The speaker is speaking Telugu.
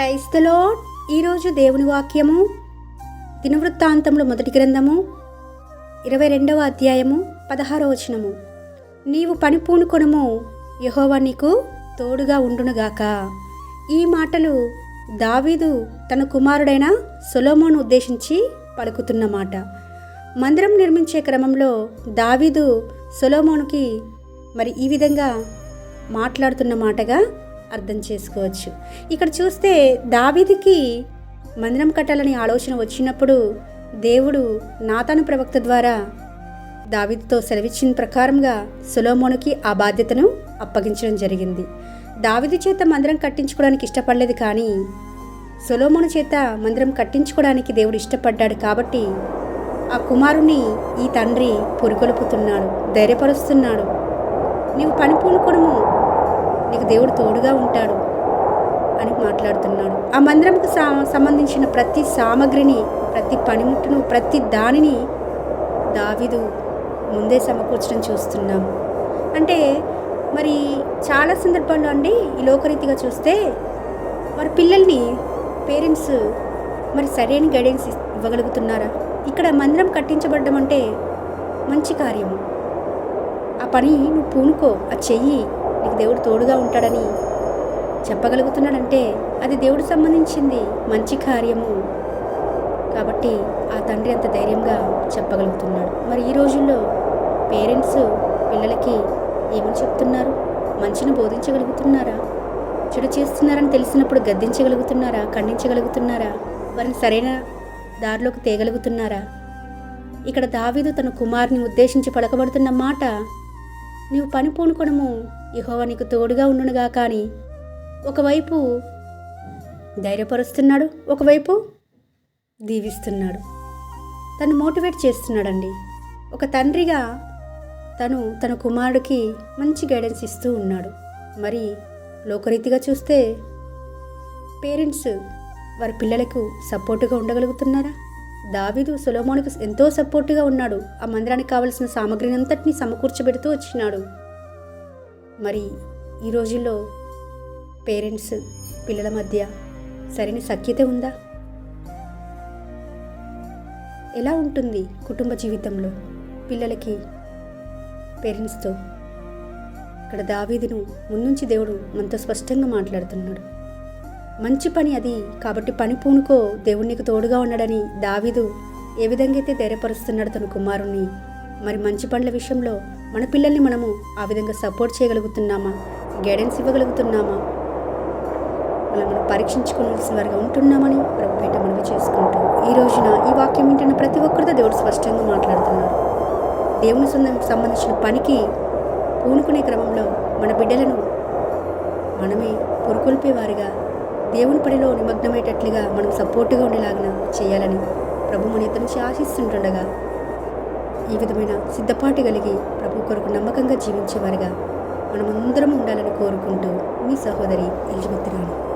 క్రైస్తలో ఈరోజు దేవుని వాక్యము దినవృత్తాంతములు మొదటి గ్రంథము ఇరవై రెండవ అధ్యాయము పదహారో వచనము. నీవు పని పూనుకొనము యహోవా నీకు తోడుగా ఉండునుగాక. ఈ మాటలు దావీదు తన కుమారుడైన సొలోమోను ఉద్దేశించి పలుకుతున్నమాట మందిరం నిర్మించే క్రమంలో దావీదు సొలోమోనుకి మరి ఈ విధంగా మాట్లాడుతున్న మాటగా అర్థం చేసుకోవచ్చు. ఇక్కడ చూస్తే దావీదికి మందిరం కట్టాలని ఆలోచన వచ్చినప్పుడు దేవుడు నాతాను ప్రవక్త ద్వారా దావిదితో సెలవిచ్చిన ప్రకారంగా సులోమోనుకి ఆ బాధ్యతను అప్పగించడం జరిగింది. దావిది చేత మందిరం కట్టించుకోవడానికి ఇష్టపడలేదు కానీ సులోమోను చేత మందిరం కట్టించుకోవడానికి దేవుడు ఇష్టపడ్డాడు కాబట్టి ఆ కుమారుని ఈ తండ్రి పురుగొలుపుతున్నాడు ధైర్యపరుస్తున్నాడు. నీవు పని పూనుకోవడము నీకు దేవుడు తోడుగా ఉంటాడు అని మాట్లాడుతున్నాడు. ఆ మందిరంకు సా సంబంధించిన ప్రతి సామగ్రిని ప్రతి పనిముట్టును ప్రతి దానిని దావిదు ముందే సమకూర్చడం చూస్తున్నాం. అంటే మరి చాలా సందర్భాల్లో అండి ఈ లోకరీతిగా చూస్తే మరి పిల్లల్ని పేరెంట్స్ మరి సరైన గైడెన్స్ ఇవ్వగలుగుతున్నారా? ఇక్కడ మందిరం కట్టించబడ్డం అంటే మంచి కార్యము. ఆ పని నువ్వు పూనుకో ఆ చెయ్యి నీకు దేవుడు తోడుగా ఉంటాడని చెప్పగలుగుతున్నాడంటే అది దేవుడు సంబంధించింది మంచి కార్యము. కాబట్టి ఆ తండ్రి అంత ధైర్యంగా చెప్పగలుగుతున్నాడు. మరి ఈ రోజుల్లో పేరెంట్స్ పిల్లలకి ఏమని చెప్తున్నారు? మంచిని బోధించగలుగుతున్నారా? చెడు చేస్తున్నారని తెలిసినప్పుడు గద్దించగలుగుతున్నారా? ఖండించగలుగుతున్నారా? వారిని సరైన దారిలోకి తేగలుగుతున్నారా? ఇక్కడ దావీదు తన కుమారుని ఉద్దేశించి పలకబడుతున్న మాట నీవు పని పూనుకొనము. యహోవ నీకు తోడుగా ఉండునుగా కానీ. ఒకవైపు ధైర్యపరుస్తున్నాడు ఒకవైపు దీవిస్తున్నాడు. తను మోటివేట్ చేస్తున్నాడండి. ఒక తండ్రిగా తను తన కుమారుడికి మంచి గైడెన్స్ ఇస్తూ ఉన్నాడు. మరి లోకరీతిగా చూస్తే పేరెంట్స్ వారి పిల్లలకు సపోర్టుగా ఉండగలుగుతున్నారా? దావీదు సులోమోనికి ఎంతో సపోర్టుగా ఉన్నాడు. ఆ మందిరానికి కావలసిన సామగ్రిని అంతటిని సమకూర్చబెడుతూ వచ్చినాడు. మరి ఈ రోజుల్లో పేరెంట్స్ పిల్లల మధ్య సరైన సఖ్యత ఉందా? ఎలా ఉంటుంది కుటుంబ జీవితంలో పిల్లలకి పేరెంట్స్తో? ఇక్కడ దావీదును ముందుంచి దేవుడు మనతో స్పష్టంగా మాట్లాడుతున్నాడు. మంచి పని అది. కాబట్టి పని పూనుకో దేవుడు నీకు తోడుగా ఉన్నాడని దావీదు ఏ విధంగా అయితే ధైర్యపరుస్తున్నాడు తన కుమారుణ్ణి. మరి మంచి పనుల విషయంలో మన పిల్లల్ని మనము ఆ విధంగా సపోర్ట్ చేయగలుగుతున్నామా? గైడెన్స్ ఇవ్వగలుగుతున్నామా? మనం మనం పరీక్షించుకోవాల్సిన వారిగా ఉంటున్నామని ప్రభు పేట మనవి చేసుకుంటూ ఈ రోజున ఈ వాక్యం వింటున్న ప్రతి ఒక్కరితో దేవుడు స్పష్టంగా మాట్లాడుతున్నారు. దేవుని సంబంధించిన పనికి పూనుకునే క్రమంలో మన బిడ్డలను మనమే పురుకొల్పేవారిగా దేవుని పనిలో నిమగ్నమయ్యేటట్లుగా మనం సపోర్టుగా ఉండేలాగిన చేయాలని ప్రభు మన నుంచి ఆశిస్తుంటుండగా ఈ విధమైన సిద్ధపాటు కలిగి ప్రభు కొరకు నమ్మకంగా జీవించేవారుగా మనమందరం ఉండాలని కోరుకుంటూ మీ సహోదరి ఎలిజబెత్ రాణి